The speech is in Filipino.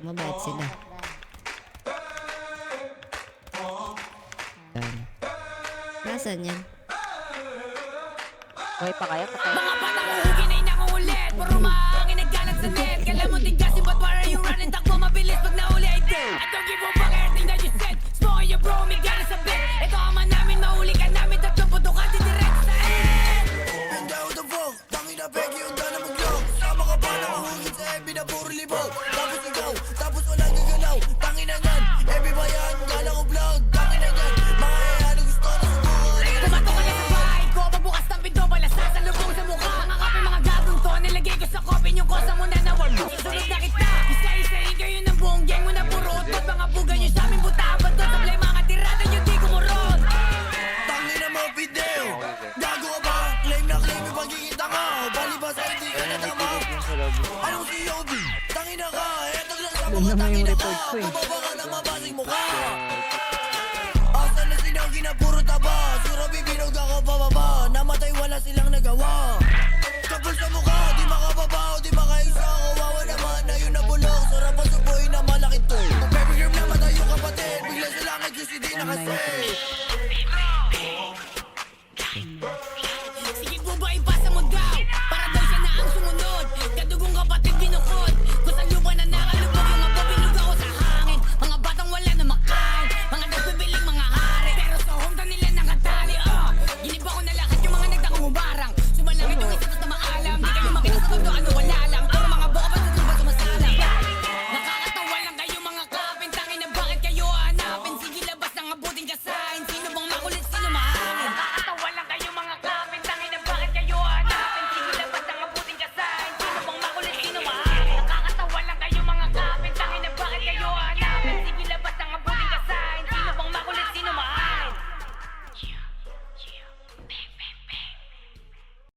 Mabait sila. Yan. Nasaan yan? Buhay pa kaya? Patay. Mga batang uhugin ay nangulit Puro mahangin nagkalat sa net. Kala mo tigasin? But why are you running? Takbo mabilis. Pag nauli ay dead. I don't give a fuck everything that you said. Smoke your bro, may gana sa bed. Ito ama namin, mahuli ka namin. Tatlong puto ka, didiretso sa end. Hindi ako the fuck Tangin na pegi yung dana mong glow. Sama ka pa na mahugit sa ebi na puro libaw Anong COV? Tangina ka, eto lang sa mga tangina ka Bumaba ka ng mabasig mukha Asan na silang kinapuro taba Suro bibinog ako pababa Namatay wala silang nagawa Tapos mukha, di makababa o di makaisa Kawawa naman na yun Sarap suboy na malaking to Kung namatay yung kapatid Bigla silang nag-juicy di nakasay just